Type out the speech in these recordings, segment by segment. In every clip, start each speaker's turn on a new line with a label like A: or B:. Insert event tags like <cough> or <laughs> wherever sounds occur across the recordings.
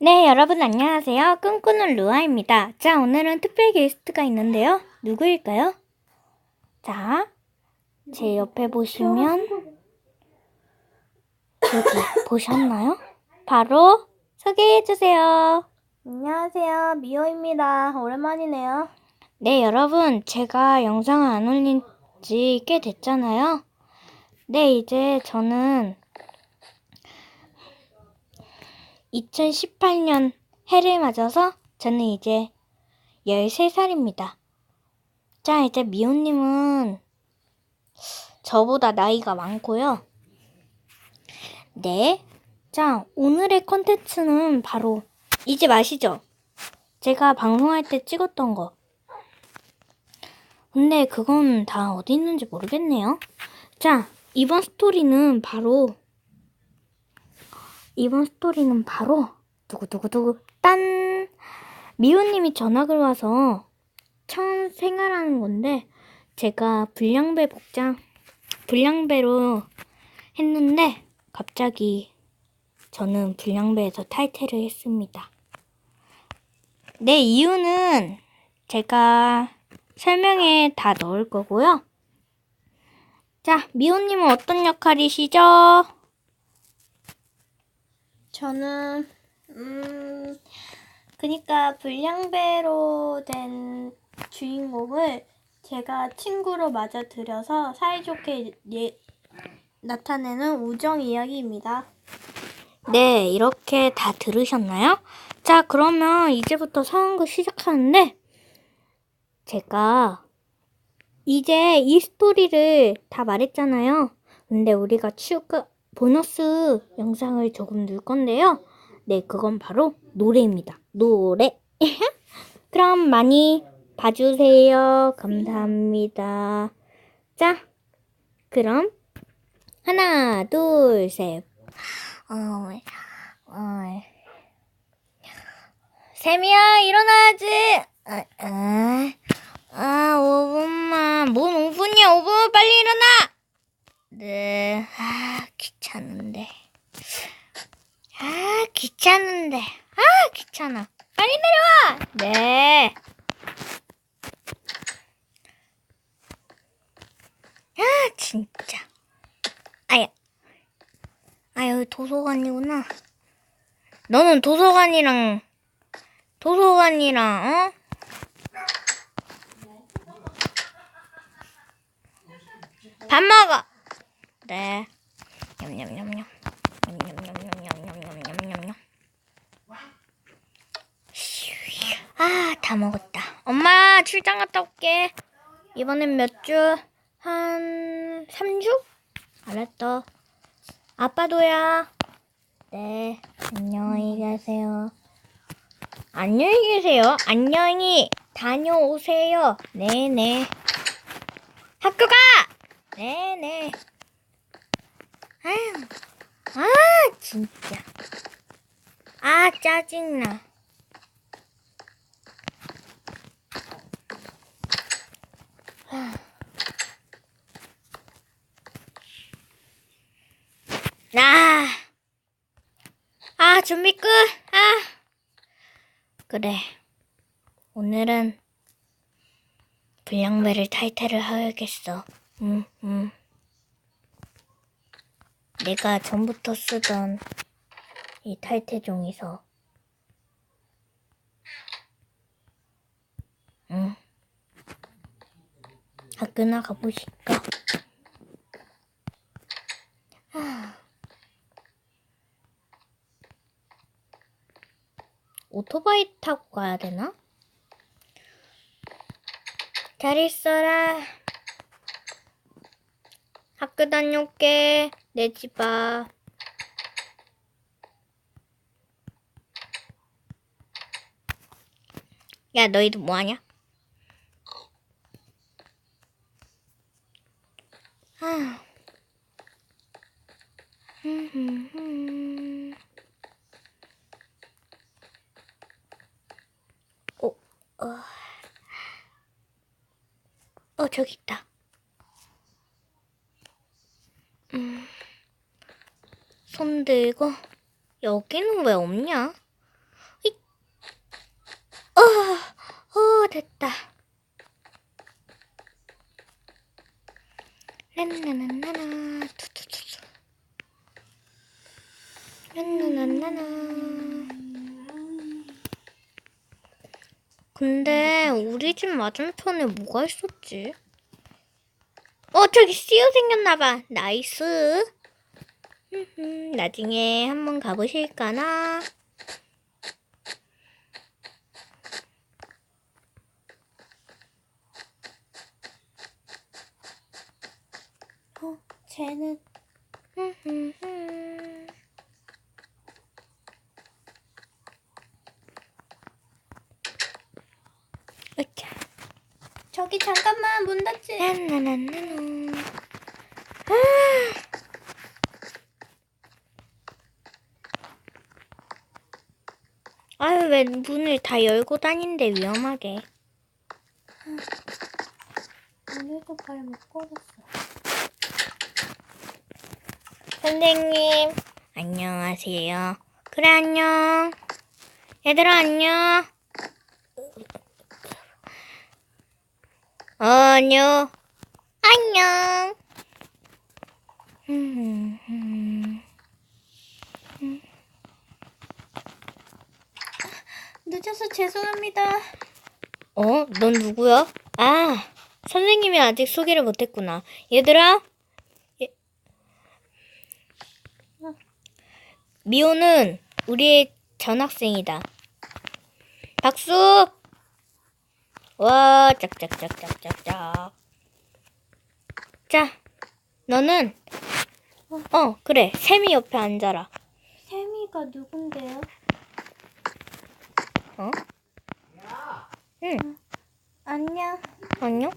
A: 네, 여러분 안녕하세요. 꿈꾸는 루아입니다. 자, 오늘은 특별 게스트가 있는데요. 누구일까요? 자, 제 옆에 보시면 여기 보셨나요? 바로 소개해 주세요.
B: 안녕하세요. 미호입니다. 오랜만이네요.
A: 네, 여러분, 제가 영상을 안 올린 지 꽤 됐잖아요. 네, 이제 저는 2018년 해를 맞아서 저는 이제 13살입니다. 자, 이제 미호님은 저보다 나이가 많고요. 네. 자, 오늘의 컨텐츠는 바로 이제 마시죠? 제가 방송할 때 찍었던 거. 근데 그건 다 어디 있는지 모르겠네요. 자, 이번 스토리는 바로 이번 스토리는 바로 두구두구두구 딴 미호님이 전학을 와서 처음 생활하는 건데 제가 불량배 복장 불량배로 했는데 갑자기 저는 불량배에서 탈퇴를 했습니다. 네 이유는 제가 설명에 다 넣을 거고요. 자 미호님은 어떤 역할이시죠?
B: 저는 음 그니까 불량배로 된 주인공을 제가 친구로 맞아들여서 사이좋게 예, 나타내는 우정 이야기입니다.
A: 네, 이렇게 다 들으셨나요? 자, 그러면 이제부터 상황극 시작하는데, 제가 이제 이 스토리를 다 말했잖아요. 근데 우리가 추가 보너스 영상을 조금 넣을 건데요. 네, 그건 바로 노래입니다. 노래. <laughs> 그럼 많이 봐주세요. 감사합니다. 자, 그럼 하나, 둘, 셋. 어, 어. 세미야, 일어나야지. 아, 아, 아, 5분만. 뭔 5분이야, 5분 빨리 일어나! 네, 아, 귀찮은데. 아, 귀찮은데. 아, 귀찮아. 빨리 내려와! 네. 아, 진짜. 아야. 아, 여기 도서관이구나. 너는 도서관이랑, 도서관이랑, 어? 밥 먹어! 네. 냠냠냠냠. 냠냠냠냠냠냠냠냠냠. 아, 다 먹었다. 엄마, 출장 갔다 올게. 이번엔 몇 주? 한 3주? 알았어. 아빠도야. 네, 안녕히 가세요. 안녕히 계세요. 안녕히 다녀오세요. 네네. 학교 가! 네네. 아, 진짜. 아, 짜증나. 아, 아, 준비 끝. 아, 그래. 오늘은 불량배를 탈퇴를 하야겠어. 응, 응. 내가 전부터 쓰던 이 탈퇴 종이서. 응. 학교나 가보실까? 오토바이 타고 가야 되나? 잘 있어라. 학교 다녀올게. 내 집 앞. 야, 너희도 뭐하냐? 아. 어, 어. 어, 저기 있다. 음, 손 들고, 여기는 왜 없냐? 어, 어, 됐다. 란나나나나, 투투투투. 란나나나나. 근데 우리 집 맞은편에 뭐가 있었지? 어, 저기 씨유 생겼나봐. 나이스. 흠흠, 나중에 한번 가보실까나?
B: 어, 쟤는. 저기 잠깐만 문 닫지.
A: 나나나나나. 아. 아유, 왜 문을 다 열고 다닌데 위험하게.
B: 오늘도 발못 걸었어.
A: 선생님, 안녕하세요. 그래, 안녕. 얘들아, 안녕. 어, 안녕. 안녕. 음, 음.
B: 늦어서 죄송합니다.
A: 어? 넌 누구야? 아, 선생님이 아직 소개를 못했구나. 얘들아, 예. 미호는 우리의 전학생이다. 박수! 와, 짝짝짝짝짝짝. 자, 너는, 어, 그래, 세미 옆에 앉아라.
B: 세미가 누군데요?
A: 어? 응,
B: 안녕.
A: 안녕.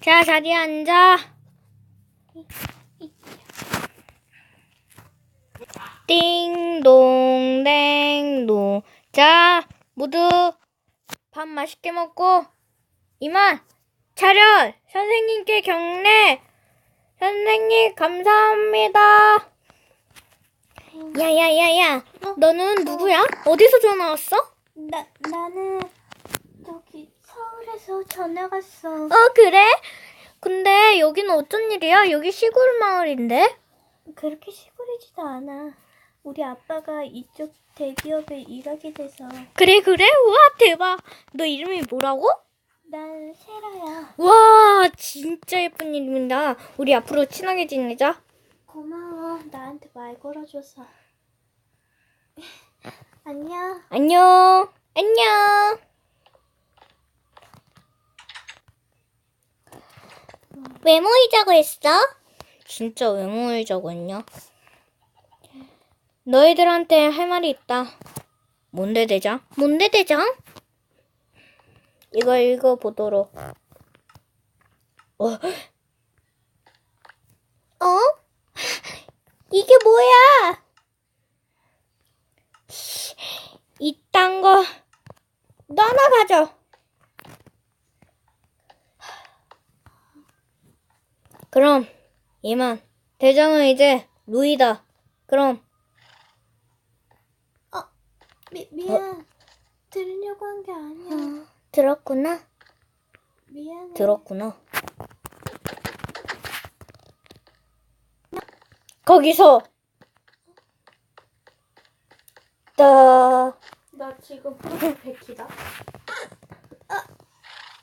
A: 자, 자리에 앉아. 띵동 댕동 자 모두 밥 맛있게 먹고 이만 차렷 선생님께 경례 선생님 감사합니다 야야야야 너는 누구야 어디서 전화 왔어
B: 나 나는 저기 서울에서 전화 왔어.
A: 어 그래 근데 여기는 어쩐 일이야 여기 시골 마을인데
B: 그렇게 시골이지도 않아. 우리 아빠가 이쪽 대기업에 일하게 돼서
A: 그래 그래 우와 대박 너 이름이 뭐라고
B: 난 세라야.
A: 와 진짜 예쁜 이름이다. 우리 앞으로 친하게 지내자.
B: 고마워. 나한테 말 걸어줘서. <laughs> 안녕.
A: 안녕. 안녕. 왜 모이자고 했어? 진짜 왜 모이자고 했냐? 너희들한테 할 말이 있다. 뭔데 대장? 뭔데 대장? 이거 읽어보도록. 어? 어? 이게 뭐야? 이딴 거 너나 가져. 그럼 이만 대장은 이제 루이다. 그럼
B: 미, 미안. 들으려고 한 게 아니야.
A: 들었구나.
B: 미안해.
A: 들었구나. 거기서 따
B: 나 지금 <laughs> 백희다. 아,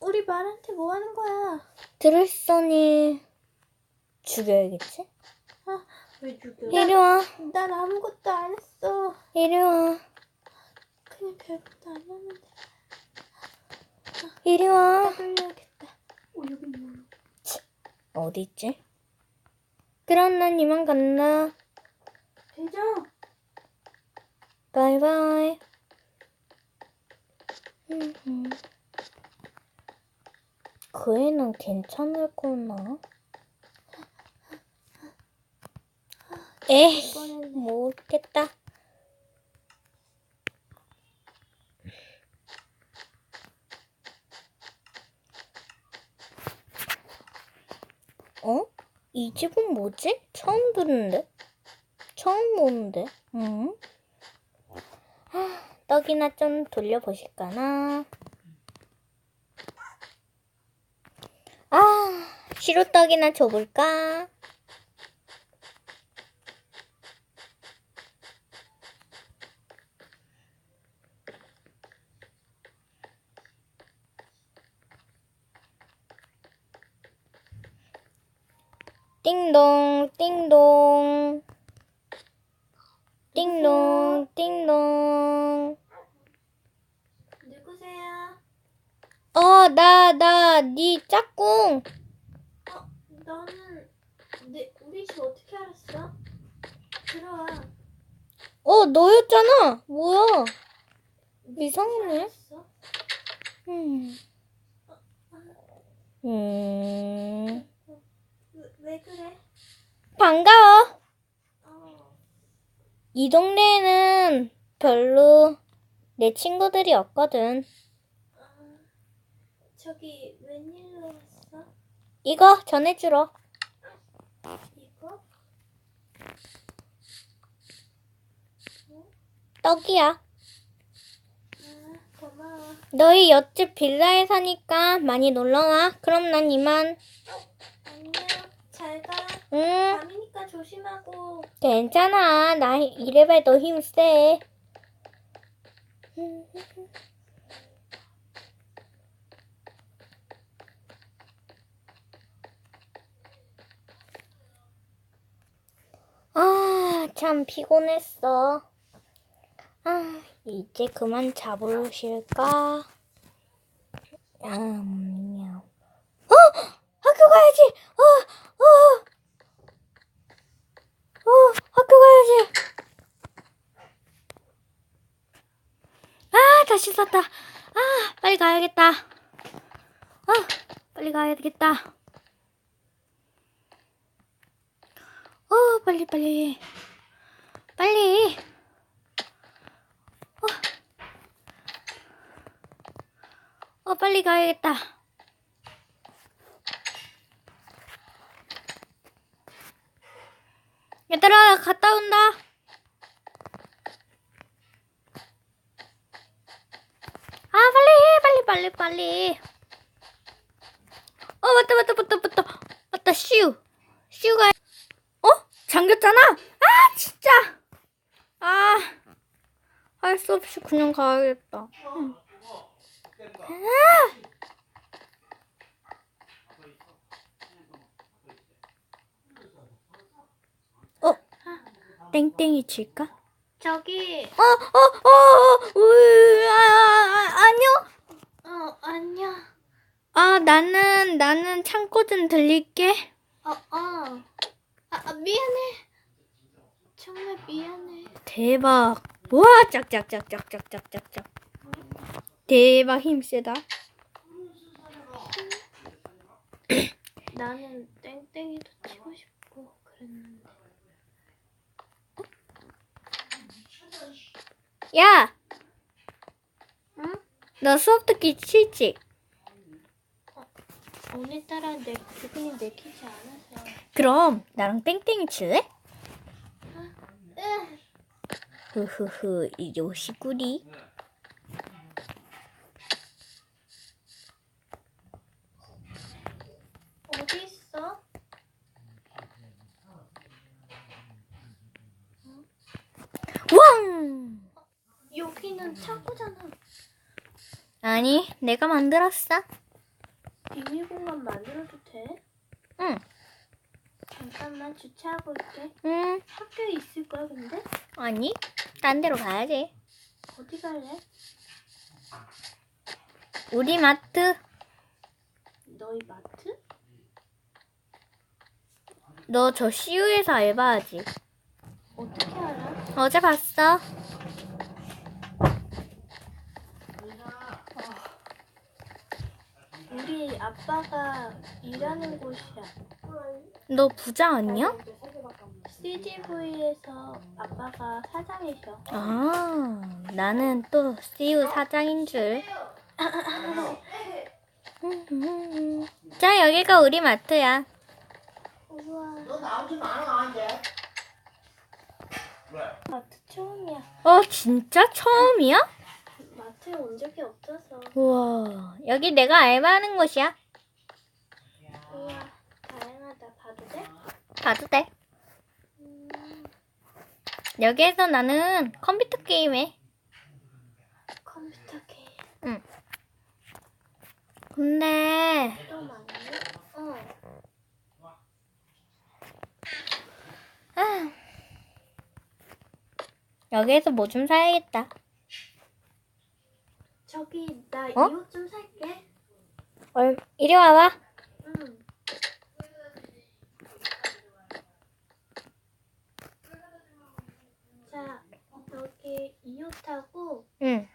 B: 우리 말한테 뭐 하는 거야?
A: 들었으니 죽여야겠지?
B: 아, 왜 죽여?
A: 이리 와,
B: 난 아무것도 안 했어.
A: 이리 와,
B: 그냥 별것도 안 했는데.
A: 이리 와.
B: 따돌려야겠다. 어, 여기 뭐야?
A: 어디 있지? 그럼 난 이만 간다.
B: 대장!
A: 바이바이. 그 애는 괜찮을 거나? 에이,
B: 이번에는
A: 모르겠다. 어? 이 집은 뭐지? 처음 듣는데? 처음 보는데? 응? 아, 떡이나 좀 돌려보실까나? 아, 시루떡이나 줘볼까? 띵동, 띵동. 띵동, 띵동.
B: 누구세요?
A: 어, 나, 나, 니 짝꿍.
B: 어, 너는 내 우리 집 어떻게 알았어? 들어와.
A: 어, 너였잖아. 뭐야? 이상하네. 음. 음.
B: 왜, 왜 그래?
A: 반가워.
B: 어,
A: 이 동네에는 별로 내 친구들이 없거든.
B: 어, 저기 웬일로 왔어?
A: 이거 전해주러.
B: 이거?
A: 떡이야.
B: 아, 고마워.
A: 너희 옆집 빌라에 사니까 많이 놀러와. 그럼 난 이만.
B: 안녕. 잘 가.
A: 응,
B: 밤이니까 조심하고.
A: 괜찮아. 나 이래봐 너힘 세. <laughs> 아, 참 피곤했어. 아, 이제 그만 자보실까? 음, 어! 학교 가야지! 어, 어! 어, 학교 가야지! 아, 다시 샀다. 아, 빨리 가야겠다. 아, 빨리 가야 되겠다. 어, 빨리, 빨리. 어, 어 빨리 가야겠다. 얘들아, 갔다 온다. 아, 빨리 해, 빨리, 빨리, 빨리. 어, 맞다, 맞다, 맞다, 맞다. 맞다, 슈. 슈가, 어? 잠겼잖아? 아, 진짜. 아, 할 수 없이 그냥 가야겠다. 응. 아! 어, 땡땡이 칠까?
B: 저기,
A: 어, 어, 어, 어, 으, 아, 아, 아니요.
B: 어.
A: 아, 나는, 나는 창고 좀 들릴게.
B: 어, 어. 아, 아, 미안해. 정말 미안해.
A: 대박. 와, 짝짝짝짝짝짝짝짝. 대박 힘 세다. <clears throat>
B: 나는 땡땡이도 치고 싶고 그랬는데.
A: 야,
B: 응?
A: 너 수업 듣기 싫지?
B: 오늘따라 내 기분이 내키지 않아서.
A: 그럼 나랑 땡땡이 칠래?
B: 으,
A: 흐흐흐, 이 요시구리.
B: 어디 있어?
A: 왕!
B: 여기는 창고잖아.
A: 아니, 내가 만들었어.
B: 비밀 공간 만들어도 돼?
A: 응,
B: 잠깐만 주차하고 있게.
A: 응,
B: 학교에 있을 거야 근데?
A: 아니, 딴 데로 가야지.
B: 어디 갈래?
A: 우리 마트.
B: 너희 마트?
A: 너 저 CU에서 알바하지?
B: 어떻게 알아?
A: 어제 봤어.
B: 우리 아빠가 일하는 곳이야.
A: 너 부자 아니야?
B: CGV에서 아빠가 사장이셔.
A: 아, 나는 또 CU 사장인 줄. 자, 여기가 우리 마트야.
B: 우와,
C: 너 나오지 마라 이제. 왜?
B: 마트 처음이야.
A: 어, 진짜 처음이야?
B: 이곳에 온 적이 없어서.
A: 우와, 여기 내가 알바하는 곳이야.
B: 우와. 봐도 돼?
A: 가도 돼.
B: 음,
A: 여기에서 나는 컴퓨터 게임 해.
B: 컴퓨터 게임
A: 응. 근데
B: 또 많네? 어.
A: 아, 여기에서 뭐 좀 사야겠다.
B: 저기, 나이
A: 어?
B: 옷좀 살게.
A: 얼, 이리 와봐.
B: 응. 자, 여기 이 옷하고,
A: 응,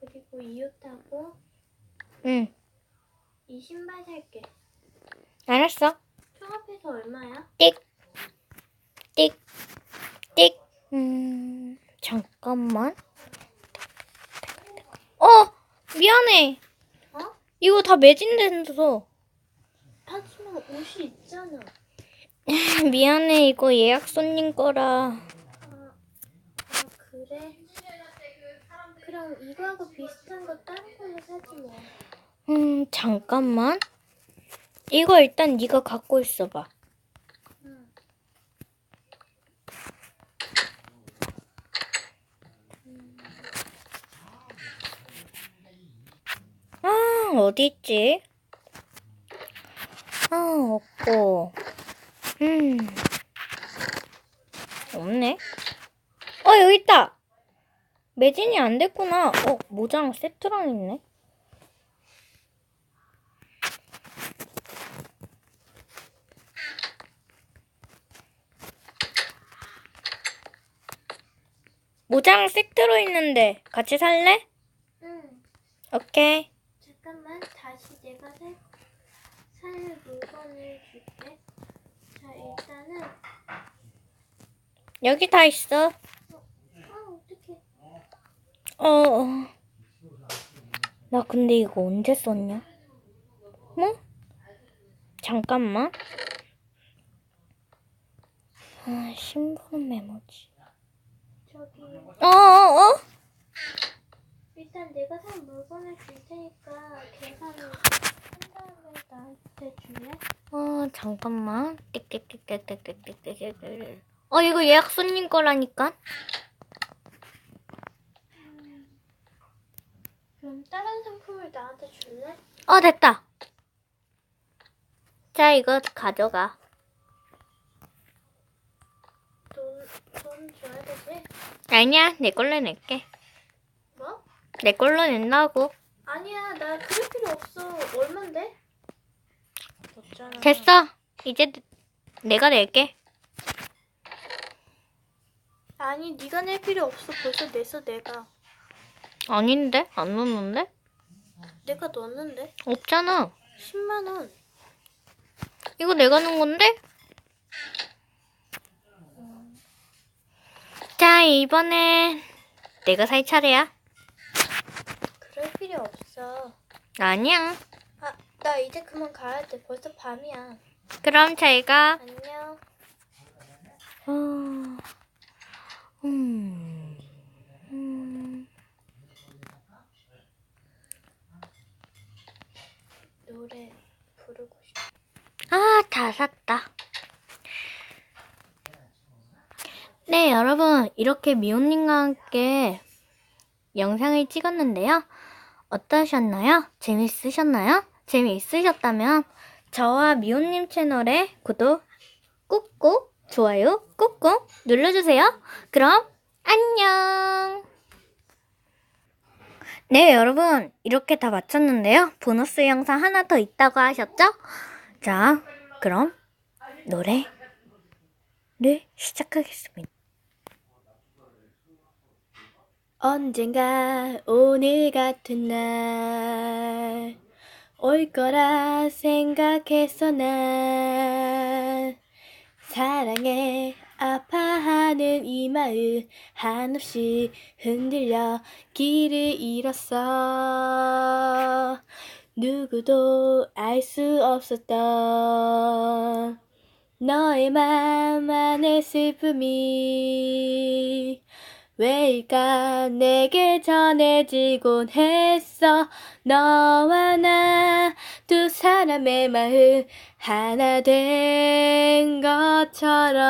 B: 그리고 이 옷하고,
A: 응.
B: 이 신발 살게.
A: 알았어.
B: 총합해서 얼마야?
A: 띡, 띡, 띡. 음, 잠깐만. 어, 미안해.
B: 어?
A: 이거 다 매진돼서.
B: 하지만 옷이 있잖아. <laughs>
A: 미안해, 이거 예약 손님 거라.
B: 그래? 그럼 이거하고 비슷한 거 다른 걸로 사지 뭐.
A: 음, 잠깐만. 이거 일단 네가 갖고 있어봐.
B: 응.
A: 아, 어디 있지? 아, 없고. 음. 없네. 어, 여기 있다! 매진이 안 됐구나. 어, 모자랑 세트랑 있네. 모자랑 세트로 있는데 같이 살래?
B: 응.
A: 오케이.
B: 잠깐만 다시 내가 살, 살 물건을 줄게. 자 일단은
A: 여기 다 있어.
B: 어,
A: 어. 나 근데 이거 언제 썼냐? 뭐? 잠깐만. 아, 신분 메모지.
B: 저기
A: 어, 어, 어?
B: 일단 내가 살 물건을 줄 테니까 계산을 한 다음에 나한테 줄래?
A: 어, 잠깐만. 띡띡띡띡띡띡띡띡. 어, 이거 예약 손님 거라니까?
B: 그럼 다른 상품을 나한테 줄래?
A: 어, 됐다. 자, 이거 가져가.
B: 돈, 돈 줘야 되지?
A: 아니야, 내 걸로 낼게.
B: 뭐?
A: 내 걸로 낸다고.
B: 아니야 나 그럴 필요 없어. 얼만데? 없잖아.
A: 됐어. 이제 내가 낼게.
B: 아니 네가 낼 필요 없어. 벌써 냈어 내가.
A: 아닌데? 안 넣었는데?
B: 내가 넣었는데?
A: 없잖아.
B: 10만 원.
A: 이거 내가 넣은 건데? 자, 이번엔 내가 살 차례야.
B: 그럴 필요 없어.
A: 아니야.
B: 아, 나 이제 그만 가야 돼. 벌써 밤이야.
A: 그럼 잘 가.
B: 안녕.
A: 어, 음, 음.
B: 노래 부르고 싶어.
A: 아, 다 샀다. 네, 여러분. 이렇게 미호님과 함께 영상을 찍었는데요. 어떠셨나요? 재밌으셨나요? 재미있으셨다면 저와 미호님 채널에 구독 꾹꾹 좋아요 꾹꾹 눌러주세요. 그럼 안녕. 네, 여러분. 이렇게 다 마쳤는데요. 보너스 영상 하나 더 있다고 하셨죠? 자, 그럼 노래를 시작하겠습니다.
B: 언젠가 오늘 같은 날 올 거라 생각했어 난 사랑에 아파하는 이 마음 한없이 흔들려 길을 잃었어 누구도 알 수 없었던 너의 맘 안의 슬픔이 왜일까? 내게 전해지곤 했어. 너와 나 두 사람의 마음 하나 된 것처럼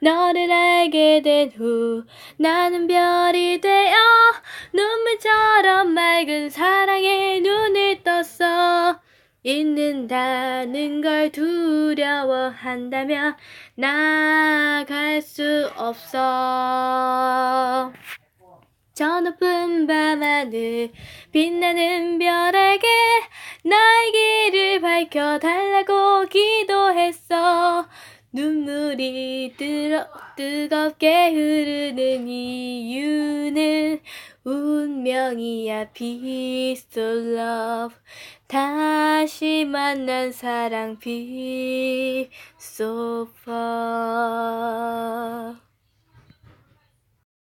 B: 너를 알게 된 후 나는 별이 되어 눈물처럼 맑은 사랑에 눈을 떴어. 잊는다는 걸 두려워한다면 나갈 수 없어. 저 높은 밤하늘 빛나는 별에게 나의 길을 밝혀달라고 기도했어 눈물이 뜨러, 뜨겁게 흐르는 이유는 운명이야. To love. 다시 만난 사랑. Far